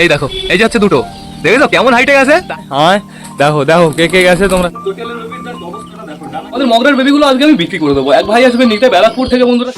এই দেখো এই যাচ্ছে হচ্ছে দুটো। দেখেছ কেমন হাইটে গেছে? হ্যাঁ দেখো দেখো কে কে গেছে তোমরা? আমাদের মগরার বেবিগুলো আজকে আমি বিক্রি করে দেবো। এক ভাই আসবে নিতে ব্যারাকপুর থেকে বন্ধুরা।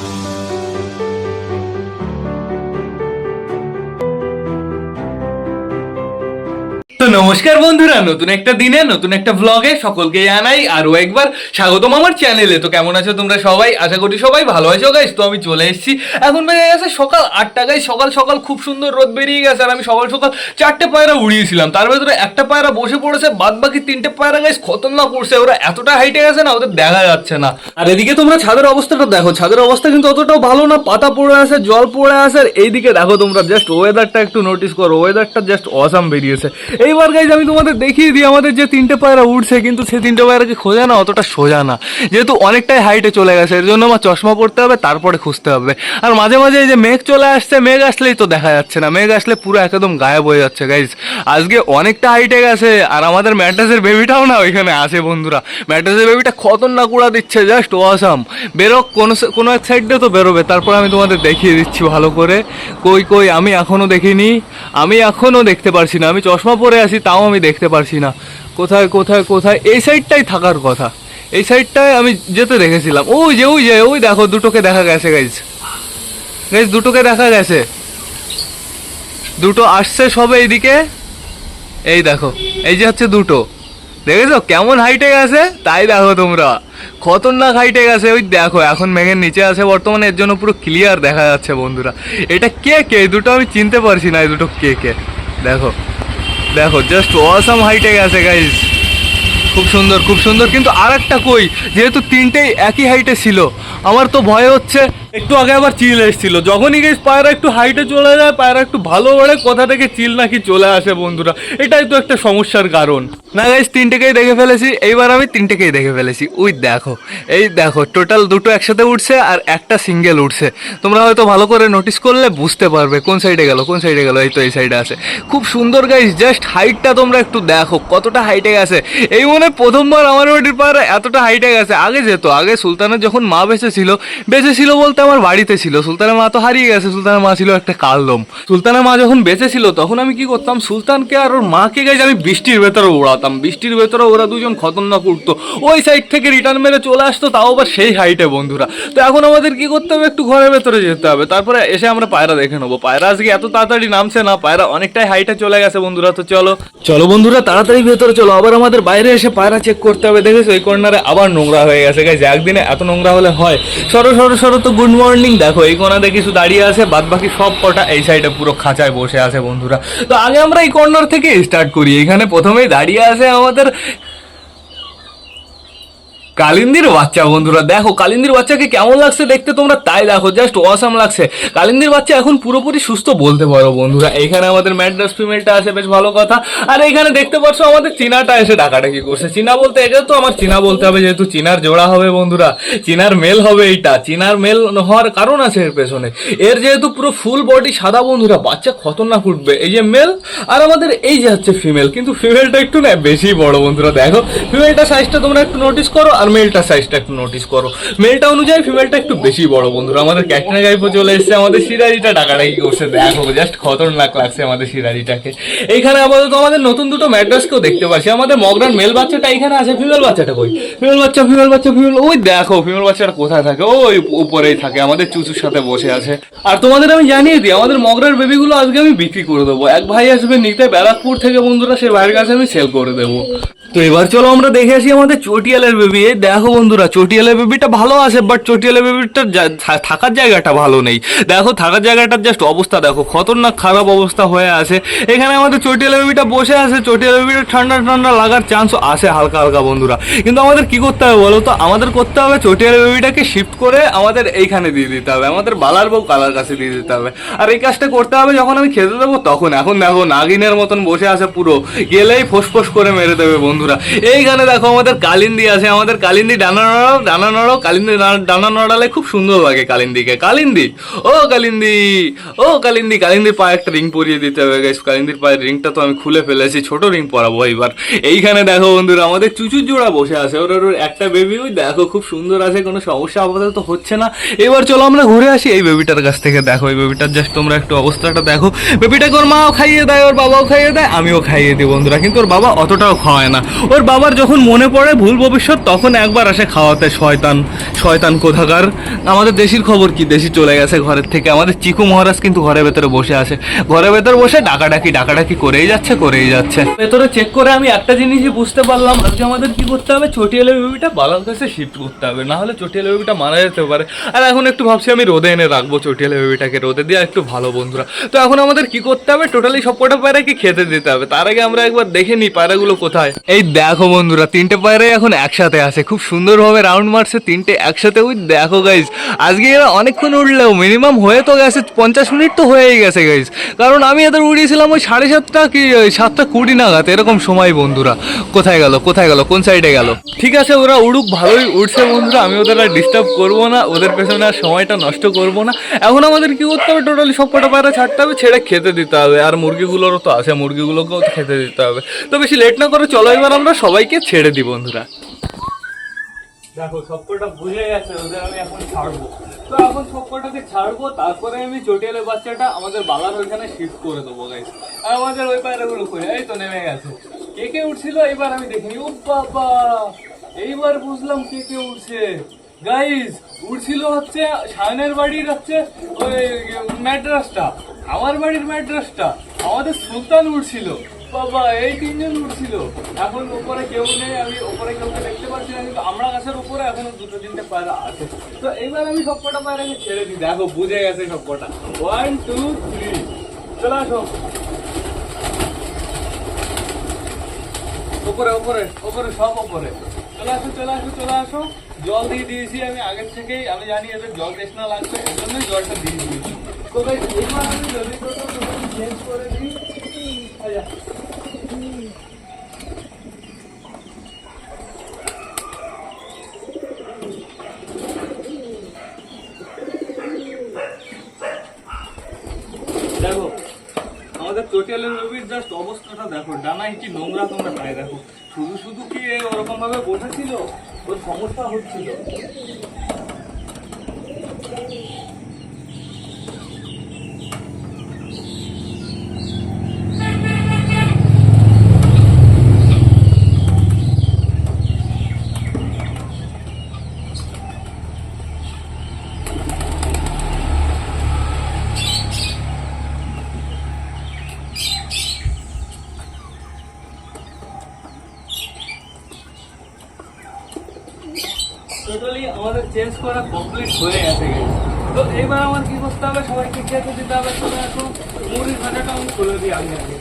নমস্কার বন্ধুরা, নতুন একটা দিনে, নতুন একটা ব্লগে সকলকে জানাই আরও একবার স্বাগতম আমার চ্যানেলে তো কেমন আছো তোমরা সবাই? আশা করি সবাই ভালো আছো গাইস তো আমি চলে এসেছি। এখন বেজে গেছে সকাল আটটা গাইস সকাল সকাল খুব সুন্দর রোদ বেরিয়ে গেছে আর আমি সকাল সকাল চারটে পায়রা উড়িয়েছিলাম। তার ভেতরে একটা পায়রা বসে পড়েছে বাদ বাকি তিনটে পায়রা গাইস খতরনাক পড়ছে ওরা এতটা হাইটে গেছে না, ওদের দেখা যাচ্ছে না। আর এদিকে তোমরা ছাদের অবস্থাটা দেখো। ছাদের অবস্থা কিন্তু অতটাও ভালো না। পাতা পড়ে আছে, জল পড়ে আছে। আর এইদিকে দেখো তোমরা জাস্ট ওয়েদারটা একটু নোটিস করো। ওয়েদারটা জাস্ট অসাম বেরিয়েছে। এইবার গাইজ আমি তোমাদের দেখিয়ে দিই, আমাদের যে তিনটে পায়রা উঠছে কিন্তু সে তিনটে পায়রাকে খোঁজা না, অতটা সোজা না। যেহেতু অনেকটাই হাইটে চলে গেছে, এর জন্য আমার চশমা পড়তে হবে, তারপরে খুঁজতে হবে। আর মাঝে মাঝে এই যে মেঘ চলে আসছে, মেঘ আসলেই তো দেখা যাচ্ছে না। মেঘ আসলে পুরো একদম গায়েব হয়ে যাচ্ছে গাইজ আজকে অনেকটা হাইটে গেছে, আর আমাদের ম্যাট্রাসের বেবিটাও না ওইখানে আছে, বন্ধুরা। ম্যাট্রাসের বেবিটা খতরনাক উড়া দিচ্ছে জাস্ট অসাম বেরোক, কোনো কোনো এক সাইড তো বেরোবে। তারপর আমি তোমাদের দেখিয়ে দিচ্ছি ভালো করে। কই কই, আমি এখনও দেখিনি। আমি এখনও দেখতে পারছি না। আমি চশমা পরে আছি। তাও আমি দেখতে পারছি না। কোথায় কোথায় কোথায়? এই সাইডটাই থাকার কথা। এই সাইডটায় আমি যেতে দেখেছিলাম। ওই যে ওই যে, ওই দেখো, দুটোকে দেখা গেছে গাইজ গাইজ দুটোকে দেখা গেছে। দুটো আসছে সবে এইদিকে। এই দেখো, এই যে হচ্ছে দুটো। দেখেছ? কেমন হাইটে গেছে? তাই দেখো তোমরা। খতরনাক হাইটে গেছে। ওই দেখো, এখন মেঘের নিচে আছে। বর্তমানে এর জন্য পুরো ক্লিয়ার দেখা যাচ্ছে, বন্ধুরা। এটা কে কে? দুটো আমি চিনতে পারছি না, এই দুটো কে কে? দেখো। দেখো জাস্ট অসাম হাইটে গেছে গাইজ খুব সুন্দর খুব সুন্দর। কিন্তু আর একটা কই, যেহেতু তিনটেই একই হাইটে ছিল, আমার তো ভয় হচ্ছে একটু আগে আবার চিল এসেছিল। যখনই গেছ পায়রা একটু হাইটে চলে যায়, পায়রা একটু ভালো বাড়ে কোথা থেকে চিল নাকি চলে আসে বন্ধুরা? এটাই তো একটা সমস্যার কারণ। না গাইজ তিনটেকেই দেখে ফেলেছি। এইবার আমি তিনটেকেই দেখে ফেলেছি। ওই দেখো, এই দেখো টোটাল দুটো একসাথে উঠছে আর একটা সিঙ্গেল উঠছে। তোমরা হয়তো ভালো করে নোটিস করলে বুঝতে পারবে কোন সাইডে গেল, কোন সাইডে গেল, এই তো এই সাইডে আছে। খুব সুন্দর গাইজ জাস্ট হাইটটা তোমরা একটু দেখো, কতটা হাইটে গেছে। এই মনে প্রথমবার আমার বাড়ির পায়রা এতটা হাইটে গেছে। আগে যেত, আগে সুলতানের যখন মা বেঁচে ছিল বেঁচে ছিল বলতে আমার বাড়িতে ছিল, সুলতানের মা তো হারিয়ে গেছে, সুলতানের মা ছিল একটা কালদম। সুলতানের মা যখন বেঁচে ছিল, তখন আমি কি করতাম? সুলতানকে আর ওর মাকে গেছে আমি বৃষ্টির ভেতরে উড়াতাম। বৃষ্টির ভেতরে ওরা দুজন খতরনাক উঠতো ওই সাইড থেকে রিটার্ন মেরে চলে আসতো, তাও আবার সেই হাইটে বন্ধুরা। তো এখন আমাদের কি করতে হবে? একটু ঘরের ভেতরে যেতে হবে। তারপরে এসে আমরা পায়রা দেখে নেব। পায়রা আজকে এত তাড়াতাড়ি নামছে না, পায়রা অনেকটাই হাইটে চলে গেছে বন্ধুরা। তো চলো চলো বন্ধুরা, তাড়াতাড়ি ভেতরে চলো। আবার আমাদের বাইরে এসে পায়রা চেক করতে হবে। দেখেছ ওই কর্নারে আবার নোংরা হয়ে গেছে। গাইজ একদিনে এত নোংরা হলে হয়। সরো সরো সরো তো গুড মর্নিং, দেখো, এই কোনাতে কিছু দাঁড়িয়ে আছে বাদ বাকি সব কটা এই সাইডে পুরো খাঁচায় বসে আছে বন্ধুরা। তো আগে আমরা এই কর্নার থেকে স্টার্ট করি। এখানে প্রথমেই দাঁড়িয়ে আছে আমাদের কালিন্দির বাচ্চা, বন্ধুরা, দেখো, কালিন্দির বাচ্চাকে কেমন লাগছে দেখতে তোমরা? তাই দেখো জাস্ট অসাম লাগছে। কালিন্দির বাচ্চা এখন পুরোপুরি সুস্থ বলতে পারো, বন্ধুরা। এখানে আমাদের ম্যাড্রাস ফিমেলটা আছে, বেশ ভালো কথা। আর এখানে দেখতে পাচ্ছ আমাদের চীনাটা এসে ডাকাডাকি করছে। চীনা বলতে, এটা তো আমার চীনা বলতে হবে, যেহেতু চীনার জোড়া হবে, বন্ধুরা। চীনার মেল হবে এইটা। চীনার মেল হওয়ার কারণ আছে এর পেছনে। এর যেহেতু পুরো ফুল বডি সাদা, বন্ধুরা, বাচ্চা খতরনাক উঠবে। এই যে মেল আর আমাদের এই যে হচ্ছে ফিমেল কিন্তু ফিমেলটা একটু না, বেশি বড়, বন্ধুরা, দেখো। ফিমেলটা সাইজটা তোমরা একটু নোটিস করো, আর মেলটা সাইজটা একটু নোটিস করো। মেলটা অনুযায়ী ফিমেলটা একটু বেশি বড় বন্ধুরা। আমাদের ক্যাটরিনা গাইফো চলে এসেছে, আমাদের সিরারিটা ডাকাডাকি করছে। দেখো জাস্ট খতরনাক লাগছে আমাদের সিরারিটাকে এইখানে আপাতত আমাদের নতুন দুটো ম্যাড্রাসকেও দেখতে পাচ্ছি। আমাদের মগরান মেল বাচ্চাটা এখানে আছে ফিমেল বাচ্চাটা কই? ফিমেল বাচ্চা ফিমেল বাচ্চা ফিমেল ওই দেখো ফিমেল বাচ্চাটা কোথায় থাকে? ওই উপরেই থাকে, আমাদের চুচুর সাথে বসে আছে। আর তোমাদের আমি জানিয়ে দিই, আমাদের মগরার বেবিগুলো আজকে আমি বিক্রি করে দেবো। এক ভাই আসবে নিতে, ব্যারাকপুর থেকে বন্ধুরা, সে ভাইয়ের কাছে আমি সেল করে দেবো। তো এবার চলো আমরা দেখে আসি আমাদের চটিয়ালের বেবি দেখো বন্ধুরা, চটিয়ালা বেবিটা ভালো আছে বাট চটিয়ালের বেবিটার থাকার জায়গাটা ভালো নেই। দেখো, থাকার জায়গাটার জাস্ট অবস্থা দেখো, খতরনাক খারাপ অবস্থা হয়ে আছে। এখানে আমাদের চটিয়ালের বেবিটা বসে আছে চটিয়ালের বেবিটা ঠান্ডা ঠান্ডা লাগার চান্স আছে হালকা হালকা বন্ধুরা। কিন্তু আমাদের কি করতে হবে বলো তো? আমাদের করতে হবে চটিয়ালের বেবিটাকে শিফট করে আমাদের এইখানে দিয়ে দিতে হবে, আমাদের বালার বউ কালার কাছে দিয়ে দিতে হবে। আর এই কাজটা করতে হবে যখন আমি খেতে দেবো তখন। এখন দেখো, নাগিনের মতন বসে আছে পুরো, গেলেই ফোসফোস করে মেরে দেবে বন্ধুরা। এইখানে দেখো আমাদের কালিন্দি আছে, আমাদের কালিন্দি ডানা নড়াও ডানা নড়াও, কালিন্দি ডানা নড়ালে খুব সুন্দর লাগে কালিন্দিকে। কালিন্দি, ও কালিন্দি ও কালিন্দি, কালিন্দির পায়ে একটা রিং পরিয়ে দিতে হবে গাইস কালিন্দির পায়ের রিংটা তো আমি খুলে ফেলেছি, ছোট রিং পরাবো এবার। এইখানে দেখো বন্ধুরা, আমাদের চুচুর জোড়া বসে আছে। ওর ওর একটা বেবি ওই দেখো, খুব সুন্দর আছে, কোনো সমস্যা আপাতত হচ্ছে না। এবার চলো আমরা ঘুরে আসি এই বেবিটার কাছ থেকে। দেখো এই বেবিটার জাস্ট তোমরা একটু অবস্থাটা দেখো। বেবিটাকে ওর মাও খাইয়ে দেয়, ওর বাবাও খাইয়ে দেয়? আমিও খাইয়ে দিই বন্ধুরা, কিন্তু ওর বাবা অতটাও খাওয়ায় না। ওর বাবার যখন মনে পড়ে ভুল ভবিষ্যৎ, তখন একবার আসে খাওয়াতে, শয়তান শয়তান কোথাকার? আমাদের দেশির খবর কি? দেশি চলে গেছে ঘরের থেকে। আমাদের চিকু মহারাজ কিন্তু ঘরের ভেতরে বসে আছে। ঘরের ভেতরে বসে ডাকাডাকি ডাকাডাকি করেই যাচ্ছে করেই যাচ্ছে। ভেতরে চেক করে আমি একটা জিনিসই বুঝতে পারলাম। আজকে আমাদের কি করতে হবে? চটিয়ালে বেবিটা বালার কাছে শিফট করতে হবে। না হলে চটিয়ালে বেবিটা মারা যেতে পারে। আর এখন একটু ভাবছি আমি রোদে এনে রাখব চটিয়ালে বেবিটাকে রোদে দিয়ে একটু ভালো, বন্ধুরা। তো এখন আমাদের কি করতে হবে? টোটালি সব কটা পায়রাকে খেতে দিতে হবে। তার আগে আমরা একবার দেখে নিই পায়রাগুলো কোথায়। এই দেখো বন্ধুরা, তিনটে পায়রাই এখন একসাথে আছে। খুব সুন্দরভাবে রাউন্ড মারছে, তিনটে একসাথে, ওই দেখো গাইজ আজকে এরা অনেকক্ষণ উঠলেও মিনিমাম হয়ে তো গেছে, পঞ্চাশ মিনিট তো হয়েই গেছে গাইজ কারণ আমি এদের উড়িয়েছিলাম ওই সাড়ে সাতটা কি সাতটা কুড়ি নাগাদ, এরকম সময় বন্ধুরা। কোথায় গেল কোথায় গেল, কোন সাইডে গেল? ঠিক আছে, ওরা উড়ুক, ভালোই উঠছে বন্ধুরা, আমি ওদের আর ডিস্টার্ব করব না, ওদের পেছনে আর সময়টা নষ্ট করব না। এখন আমাদের কি করতে হবে টোটালি সব কটা পায়রা ছাড়তে হবে, ছেড়ে খেতে দিতে হবে, আর মুরগিগুলোরও তো আছে, মুরগিগুলোকেও তো খেতে দিতে হবে। তো বেশি লেট না করে চলো, এবার আমরা সবাইকে ছেড়ে দিই বন্ধুরা। দেখো, সবকটা বুঝে গেছে, ওদের আমি এখন ছাড়বো। তো এখন সবকটাকে ছাড়বো, তারপরে আমি চটিয়ালের বাচ্চাটা আমাদের বালার ওইখানে শিফট করে দেবো গাইস আর আমাদের ওই পায়রাগুলো কই এই তো নেমে গেছে। কে কে উঠছিল? এবার আমি দেখিনি ও বাবা! এইবার বুঝলাম কে কে উঠছে। গাইস উঠছিল হচ্ছে শায়নের বাড়ির হচ্ছে ওই ম্যাড্রাসটা আমার বাড়ির ম্যাড্রাসটা আমাদের সুলতান উঠছিল। বাবা, এই তিনজন উঠছিল এখন উপরে কেউ নেই, আমি উপরে কাউকে দেখতে পাচ্ছি না, কিন্তু আমরা গাছের উপরে, এখনও দুটো তিনটে পায়রা আছে। তো এবার আমি সবকটা পায়রাকে ছেড়ে দিই। দেখো, বুঝে গেছে সবকটা। ওয়ান টু থ্রি চলে আসো। উপরে উপরে উপরে, সব উপরে। চলে আসো চলে আসো চলে আসো। জল দিয়ে দিয়েছি আমি আগের থেকেই। আমি জানি এদের জল তৃষ্ণা লাগবে এই জন্যই জলটা দিয়ে দিয়েছি। তো এবার আমি যদি চেঞ্জ করে দিই। দেখো, আমাদের চটিয়ালের রবির জাস্ট অবস্থাটা দেখো ডানায় কি নোংরা তোমরা তাই দেখো। শুধু শুধু কি ওরকম ভাবে বসেছিল? ওর সমস্যা হচ্ছিল টোটালি আমাদের চেঞ্জ করা কমপ্লিট হয়ে গেছে তো এবার আমার কি করতে হবে? সবাইকে খেতে দিতে হবে চলে এখন মুড়ির ভাজাটা আমি খুলে দিই আগে আগে।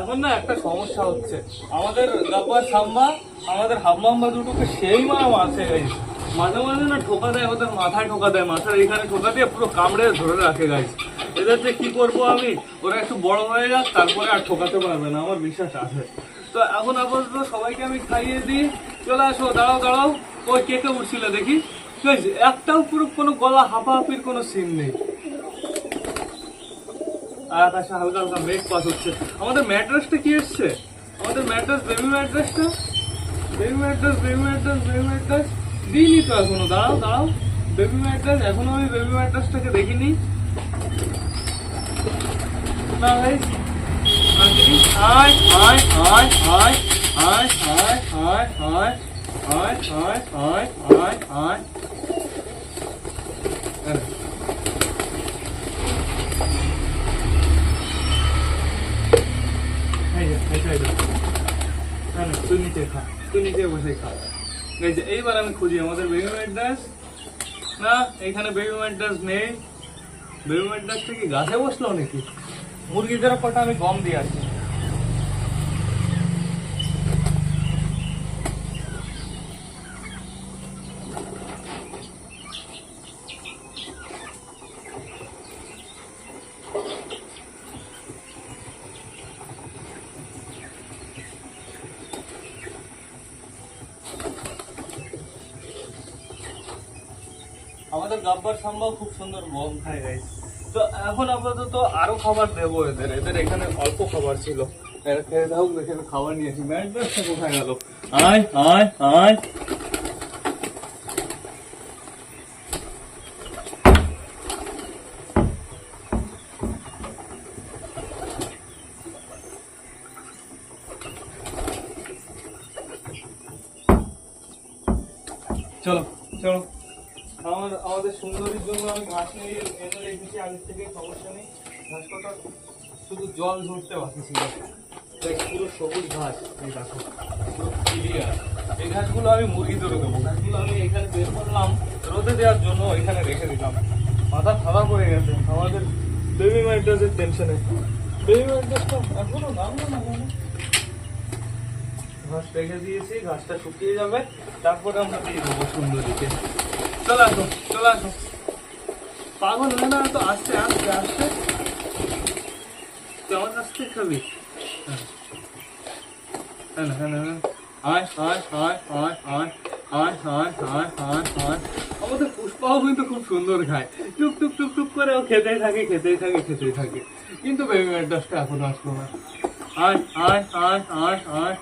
এখন না একটা সমস্যা হচ্ছে। আমাদের গাব্বার সাম্বা আমাদের হাম্মাম্বা দুটোকে সেই মা মারছে গাইস। মাঝে মাঝে না ঠোকা দেয়, ওদের মাথায় ঠোকা দেয়, মাথার এইখানে ঠোকা দিয়ে পুরো কামড়ে ধরে রাখে গাইস। এদের যে কি করব আমি? ওরা একটু বড় হয়ে যাক, তারপরে আর ঠোকাতে পারবে না, আমার বিশ্বাস আছে। তো এখন আপাতত সবাইকে আমি খাইয়ে দিই। চলে আসো, দাঁড়াও দাঁড়াও। ওই কে কে উঠছিল দেখি? একটাও পুরো কোনো গলা হাঁপাহাঁপির কোনো সিন নেই। আর আকাশে হালকা হালকা মেঘ পাস হচ্ছে আমাদের ম্যাট্রেসটা কি এসছে আমাদের mattress baby ম্যাট্রেসটা baby mattress baby mattress baby mattress দিইনি তো এখনও দাঁড়াও দাঁড়াও বেবি ম্যাট্রেস এখনও আমি বেবি ম্যাট্রেসটাকে দেখিনি না ভাই আয় আয় আয় আয় আয় আয় আয় আয় আয় আয় আয় আয় আয় এটাই তুনিতে খা। তুনিতে বসে খা। গাইজ এইবার আমি খুঁজি আমাদের বেবি ম্যাড্রাস না, এখানে বেবি ম্যাড্রাস নেই। বেবি ম্যাড্রাস থেকে গাছে বসল নাকি? মুরগি যারা কটা আমি গম দিয়ে আসি। সাম্বাও খুব সুন্দর গম খায় গাইস তো এখন আপাতত আরও খাবার দেবো এদের। এদের এখানে অল্প খাবার ছিল। খেয়ে এখানে খাবার নিয়েছি। ম্যাট ব্যবসা কোথায় গেল? আয় আয় আয় চলো চলো আমার আমাদের সুন্দরীর আগের থেকে সমস্যা নেই। ঘাস কটা শুধু জল ধরতে বাকি ছিল। পুরো সবুজ ঘাস এই দেখো। clear। এই ঘাসগুলো আমি মুরগি ধরে দেবো। ঘাসগুলো আমি এখানে বের করলাম। রোদে দেওয়ার জন্য এখানে রেখে দিলাম। মাথা খারাপ হয়ে গেছে। আমাদের বেবি মাইন্ডাসের টেনশনে বেবি মাইন্ডাসটা এখনও নামলো না ঘাস রেখে দিয়েছি, ঘাসটা শুকিয়ে যাবে। তারপরে আমরা দিয়ে দেবো সুন্দরীকে। চলে আসো চলে আসো পাগল হয় না তো আস্তে আস্তে আস্তে কেমন আস্তে খাবি হ্যাঁ হ্যাঁ হ্যাঁ হ্যাঁ আমাদের পুষ্পাও কিন্তু খুব সুন্দর খায় টুক টুক টুক টুক করে ও খেতেই থাকে খেতেই থাকে খেতেই থাকে কিন্তু বেবি ম্যাডাসটা এখনও আসলো না আয় আয় আয় আয় আয়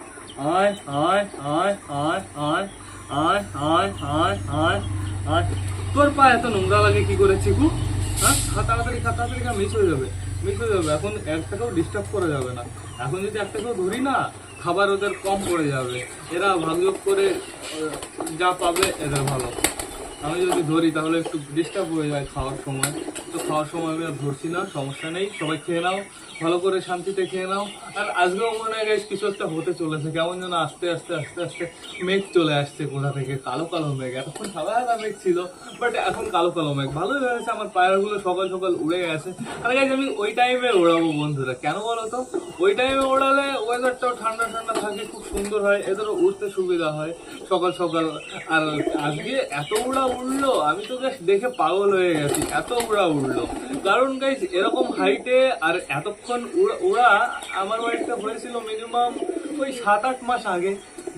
আয় আয় আয় আয় আয় আয় আয় আয় তোর পা এত নোংরা লাগে কি করে, চিকু? হ্যাঁ? খাতা তাড়াতাড়ি খা তাড়াতাড়ি খা মিস হয়ে যাবে মিস হয়ে যাবে। এখন একটাকেও ডিস্টার্ব করা যাবে না। এখন যদি একটাকেও ধরি না, খাবার ওদের কম পড়ে যাবে। এরা ভাগযোগ করে যা পাবে, এদের ভালো। আমি যদি ধরি, তাহলে একটু ডিস্টার্ব হয়ে যায় খাওয়ার সময়। তো খাওয়ার সময় আমি আর ধরছি না, সমস্যা নেই। সবাই খেয়ে নাও, ভালো করে শান্তিতে খেয়ে নাও। আর আজকেও মনে হয় কিছু একটা হতে চলেছে। কেমন যেন আস্তে আস্তে আস্তে আস্তে মেঘ চলে আসছে কোথা থেকে? কালো কালো মেঘ। এতক্ষণ সাদা মেঘ ছিল বাট এখন কালো কালো মেঘ। ভালোই হয়েছে, আমার পায়রাগুলো সকাল সকাল উড়ে গেছে। আর গাইজ আমি ওই টাইমে ওড়াবো বন্ধুরা। কেন বলো তো? ওই টাইমে ওড়ালে ওয়েদারটাও ঠান্ডা ঠান্ডা থাকে, খুব সুন্দর হয়। এদেরও উঠতে সুবিধা হয় সকাল সকাল। আর আজকে এত উড়া উড়লো, আমি তো জাস্ট দেখে পাগল হয়ে গেছি, এত উড়া উড়লো। কারণ গাইজ এরকম হাইটে আর এতক্ষণ উড়া আমার বাড়িতে হয়েছিল মিনিমাম ওই সাত আট মাস আগে,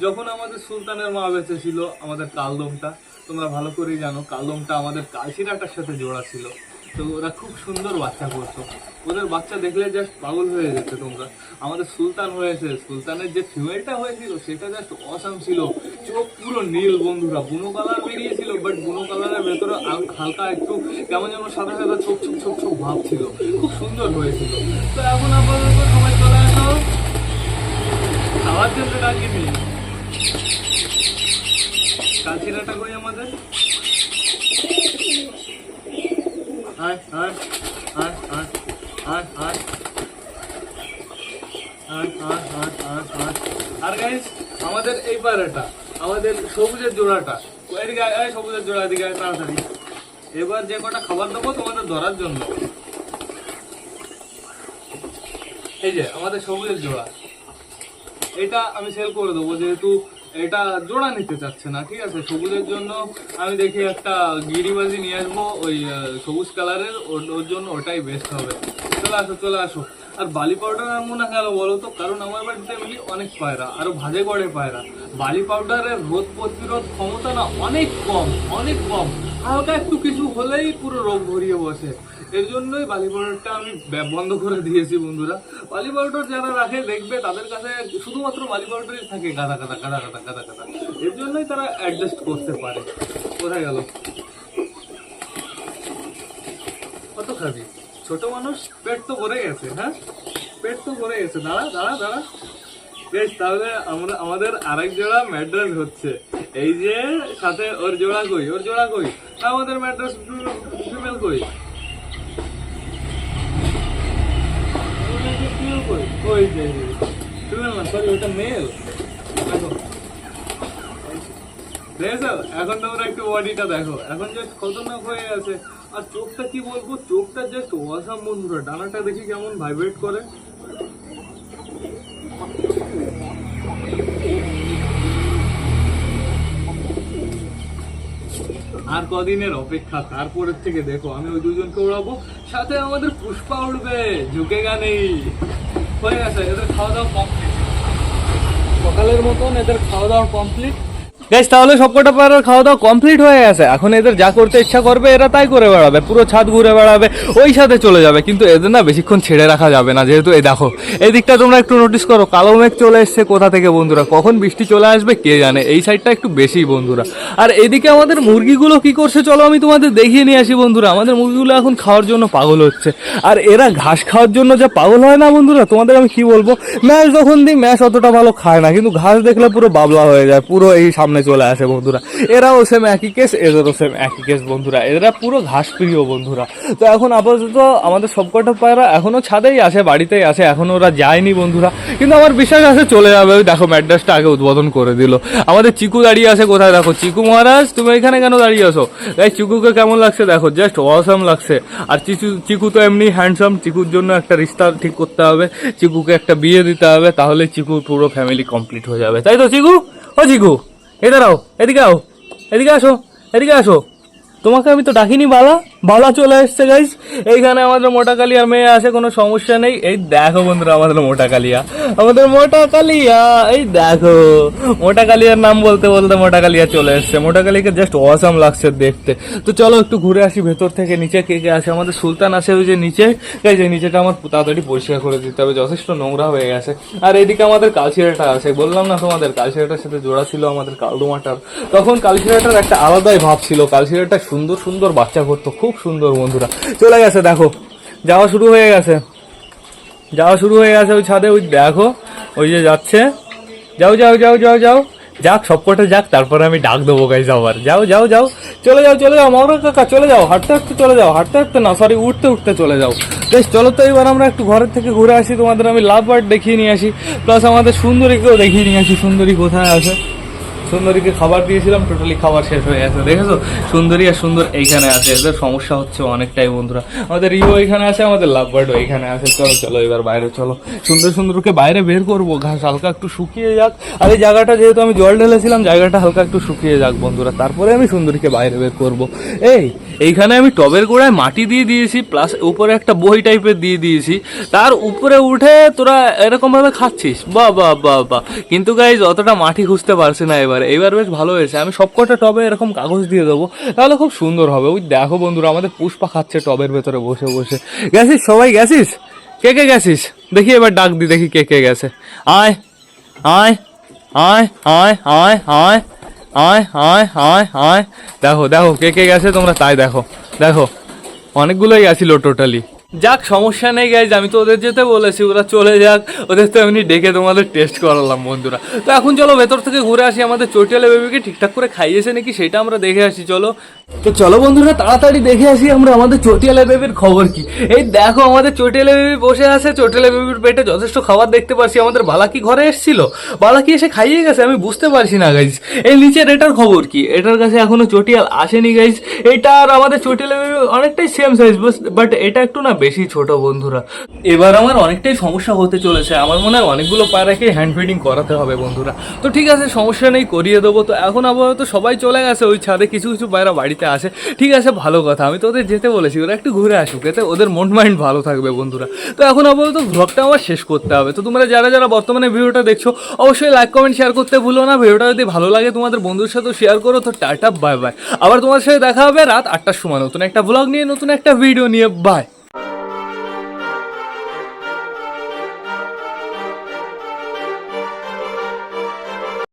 যখন আমাদের সুলতানের মা বেঁচে ছিল, আমাদের কালদমটা। তোমরা ভালো করেই জানো, কালদমটা আমাদের কালচিরাটার সাথে জোড়া ছিল। তো ওরা খুব সুন্দর বাচ্চা করতো। ওদের বাচ্চা দেখলে জাস্ট পাগল হয়ে যেত তোমরা। আমাদের সুলতান হয়েছে, সুলতানের যে ফিমেলটা হয়েছিল, সেটা জাস্ট অসাম ছিল। চোখ পুরো নীল বন্ধুরা, বুনো কালার বেরিয়েছিল বাট বুনো কালারের ভেতরে হালকা একটু কেমন যেন সাদা সাদা ছোপ ছোপ ছোপ ছোপ ভাব ছিল। খুব সুন্দর হয়েছিল। তো এখন আপাতত সবাই চলে আসো। খাওয়ার জন্য ডাকি নেই কাছিরাটা করি আমাদের। আর গাইজ আমাদের এই পারেটা আমাদের সবুজের জোড়াটা। এদিকে আয়, এবার যে কটা খাবার দেবো তোমাদের ধরার জন্য। এই যে আমাদের সবুজের জোড়া। এটা আমি সেল করে দেবো যেহেতু এটা জোড়া নিতে চাচ্ছে না ঠিক আছে? সবুজের জন্য আমি দেখি একটা গিরিবাজি নিয়ে আসব ওই সবুজ কালারের ওর জন্য ওটাই বেস্ট হবে। চলে আসো চলে আসো। আর বালি পাউডার আনব না কেন বলো তো? কারণ আমার বাড়িতে এমনি অনেক পায়রা, আরও ভাজে গড়ে পায়রা। বালি পাউডারের রোদ প্রতিরোধ ক্ষমতা না অনেক কম অনেক কম। হালকা একটু কিছু হলেই পুরো রোগ ভরিয়ে বসে। এর জন্যই বালি পাউডারটা আমি বন্ধ করে দিয়েছি বন্ধুরা। বালি পাউডার যারা রাখে, দেখবে তাদের কাছে শুধুমাত্র বালি পাউডারই থাকে, গাদা গাদা গাদা গাদা গাদা গাদা। এর জন্যই তারা অ্যাডজাস্ট করতে পারে। কোথায় গেল? কত খাবি? ছোট মানুষ পেট তো ভরে গেছে হ্যাঁ? পেট তো ভরে গেছে। দাঁড়া দাঁড়া দাঁড়া। বেশ, তাহলে আমরা, আমাদের আরেক জোড়া ম্যাড্রাস হচ্ছে। এই যে, সাথে ওর জোড়া কই, ওর জোড়া কই? আমাদের ম্যাড্রাস ফিমেল কই? কই ফিমেল না সরি এখন তোমরা একটু বডিটা দেখো। এখন জাস্ট খতরনাক হয়ে আছে আর চোখটা কি বলব? চোখটা জাস্ট অসাম বন্ধুরা ডানাটা দেখি কেমন ভাইব্রেট করে। আর কদিনের অপেক্ষা? তারপরের থেকে দেখো, আমি ওই দুজনকে উড়াবো সাথে আমাদের পুষ্পা উড়বে। ঝুঁকে নেই। হয়ে গেছে, এদের খাওয়া দাওয়া কমপ্লিট। সকালের মতন এদের খাওয়া দাওয়া কমপ্লিট। গাইস তাহলে সবকটা পায়রার খাওয়া দাওয়া কমপ্লিট হয়ে গেছে। এখন এদের যা করতে ইচ্ছা করবে, এরা তাই করে বেড়াবে। পুরো ছাদ ঘুরে বেড়াবে, ওই সাথে চলে যাবে। কিন্তু এদের না বেশিক্ষণ ছেড়ে রাখা যাবে না, যেহেতু এই দেখো, এই দিকটা তোমরা একটু নোটিস করো, কালো মেঘ চলে এসছে কোথা থেকে বন্ধুরা? কখন বৃষ্টি চলে আসবে কে জানে? এই সাইডটা একটু বেশি বন্ধুরা। আর এদিকে আমাদের মুরগিগুলো কি করছে, চলো আমি তোমাদের দেখিয়ে নিয়ে আসি বন্ধুরা। আমাদের মুরগিগুলো এখন খাওয়ার জন্য পাগল হচ্ছে। আর এরা ঘাস খাওয়ার জন্য যা পাগল হয় না বন্ধুরা? তোমাদের আমি কি বলব? ম্যাশ যখন দিই, ম্যাশ অতটা ভালো খায় না। কিন্তু ঘাস দেখলে পুরো বাবলা হয়ে যায়, পুরো এই সামনে চলে আসে বন্ধুরা। এরাও সেম একই কেস এদেরও সেম একই কেস বন্ধুরা। এরা পুরো ঘাস প্রিয় বন্ধুরা। তো এখন আপাতত আমাদের সবকটা পায়রা এখনও ছাদেই আসে বাড়িতেই আছে, এখনও ওরা যায়নি বন্ধুরা। কিন্তু আমার বিশ্বাস আছে চলে যাবে। ওই দেখো ম্যাড্রাসটা আগে উদ্বোধন করে দিল। আমাদের চিকু দাঁড়িয়ে আছে কোথায়? দেখো, চিকু মহারাজ, তুমি এখানে কেন দাঁড়িয়ে আছো? তাই চিকুকে কেমন লাগছে? দেখো জাস্ট অসাম লাগছে। আর চিকু চিকু তো এমনি হ্যান্ডসাম চিকুর জন্য একটা রিস্তা ঠিক করতে হবে। চিকুকে একটা বিয়ে দিতে হবে, তাহলে চিকুর পুরো ফ্যামিলি কমপ্লিট হয়ে যাবে। তাই তো, চিকু? ও, চিকু। এ দাঁড়াও এদিকে আও এদিকে আসো এদিকে আসো। তোমাকে আমি তো ডাকিনি বালা। বালা চলে এসছে গাইস এইখানে আমাদের মোটা কালিয়া মেয়ে আছে, কোনো সমস্যা নেই। এই দেখো বন্ধুরা, আমাদের মোটা কালিয়া। আমাদের মোটা কালিয়া, এই দেখো। মোটা কালিয়ার নাম বলতে বলতে মোটা কালিয়া চলে এসছে। মোটা কালিয়াকে জাস্ট অসাম লাগছে দেখতে। তো চলো একটু ঘুরে আসি ভেতর থেকে, নিচে কে কে আছে। আমাদের সুলতান আছে ওই যে নিচে। গাইজ এই নিচেটা আমার তাড়াতাড়ি পরিষ্কার করে দিতে হবে, যথেষ্ট নোংরা হয়ে গেছে। আর এইদিকে আমাদের কালচিরাটা আছে। বললাম না তোমাদের কালচিরাটার সাথে জোড়া ছিল আমাদের কালদুমাটার। তখন কালচিরাটার একটা আলাদাই ভাব ছিল। কালচিরাটা সুন্দর সুন্দর বাচ্চা করতো, খুব সুন্দর বন্ধুরা। চলে গেছে, দেখো। যাওয়া শুরু হয়ে গেছে। যাওয়া শুরু হয়ে গেছে ওই ছাদে, ওই দেখো, ওই যে যাচ্ছে। যাও যাও যাও যাও যাও। যাক সবকটা যাক, তারপরে আমি ডাক দেবো গাইজ আবার। যাও যাও যাও। চলে যাও চলে যাও মগর কাকা, চলে যাও, হাঁটতে হাঁটতে চলে যাও, হাঁটতে হাঁটতে না সরি উঠতে উঠতে চলে যাও। বেশ, চলো তো এবার আমরা একটু ঘরের থেকে ঘুরে আসি, তোমাদের আমি লাভ বার্ড দেখিয়ে নিয়ে আসি। প্লাস আমাদের সুন্দরীকেও দেখিয়ে নিয়ে আসি, সুন্দরী কোথায় আছে? সুন্দরীকে খাবার দিয়েছিলাম টোটালি খাবার শেষ হয়ে গেছে। দেখেছ? সুন্দরী আর সুন্দর এইখানে আছে। এদের সমস্যা হচ্ছে অনেকটাই বন্ধুরা। আমাদের রিও এখানে আছে, আমাদের লাভ বার্ডও এখানে আছে। চলো চলো, এবার বাইরে চলো। সুন্দর সুন্দরকে বাইরে বের করব। ঘাস হালকা একটু শুকিয়ে যাক। আর এই জায়গাটা যেহেতু আমি জল ঢেলেছিলাম, জায়গাটা হালকা একটু শুকিয়ে যাক বন্ধুরা। তারপরে আমি সুন্দরীকে বাইরে বের করব। এই এইখানে আমি টবের গোড়ায় মাটি দিয়ে দিয়েছি প্লাস উপরে একটা বই টাইপের দিয়ে দিয়েছি। তার উপরে উঠে তোরা এরকম ভাবে খাচ্ছিস। বা বাহ বাহ বাহ কিন্তু গাইজ অতটা মাটি খুঁজতে পারছে না এবার। এবার বেশ ভালো হয়েছে। আমি সবকটা টবে এরকম কাগজ দিয়ে দেবো। তাহলে খুব সুন্দর হবে। ওই দেখো বন্ধুরা, আমাদের পুষ্পা খাচ্ছে টবের ভেতরে বসে বসে। গেছিস? সবাই গেছিস? কে কে গেছিস? দেখি এবার ডাক দি, দেখি কে কে গেছে। আয় আয় আয় আয় আয় আয়। আয় আয় আয় আয়। দেখো দেখো, কে কে গেছে তোমরা তাই দেখো। দেখো, অনেকগুলোই গেছিল টোটালি যাক, সমস্যা নেই গাইজ আমি তো ওদের যেতে বলেছি, ওরা চলে যাক। ওদের তো এমনি ডেকে তোমাদের টেস্ট করালাম, বন্ধুরা। তো এখন চলো, ভেতর থেকে ঘুরে আসি আমাদের চটিয়ালে বেবিকে ঠিকঠাক করে খাইয়েছে নাকি সেটা আমরা দেখে আসি, চলো। তো চলো, বন্ধুরা, তাড়াতাড়ি দেখে আসি আমরা আমাদের চটিয়ালে বেবির খবর কি। এই দেখো, আমাদের চটিয়ালে বেবি বসে আছে, চটিয়ালে বেবির পেটে যথেষ্ট খাবার দেখতে পাচ্ছি আমাদের বালাকি ঘরে এসেছিল। বালাকি এসে খাইয়ে গেছে, আমি বুঝতে পারছি না গাইজ এই নিচের এটার খবর কি? এটার কাছে এখনও চটিয়াল আসেনি গাইজ এটা আর আমাদের চটিয়ালে বেবি অনেকটাই সেম সাইজ বাট এটা একটু না বেশি ছোট বন্ধুরা। এবার আমার অনেকটাই সমস্যা হতে চলেছে। আমার মনে হয় অনেকগুলো পায়রাকে হ্যান্ড ফিডিং করাতে হবে বন্ধুরা। তো ঠিক আছে, সমস্যা নেই, করিয়ে দেবো। তো এখন আপাতত সবাই চলে গেছে, ওই ছাদে কিছু কিছু পায়রা বাড়িতে আসে ঠিক আছে, ভালো কথা। আমি তো ওদের যেতে বলেছি, ওরা একটু ঘুরে আসুক, এতে ওদের মন মাইন্ড ভালো থাকবে বন্ধুরা। তো এখন আপাতত ব্লগটা আমার শেষ করতে হবে। তো তোমরা যারা যারা বর্তমানে ভিডিওটা দেখছ, অবশ্যই লাইক কমেন্ট শেয়ার করতে ভুলো না। ভিডিওটা যদি ভালো লাগে, তোমাদের বন্ধুর সাথে শেয়ার করো। তো টাটা বাই বাই আবার তোমার সাথে দেখা হবে রাত আটটার সময় নতুন একটা ব্লগ নিয়ে, নতুন একটা ভিডিও নিয়ে। বাই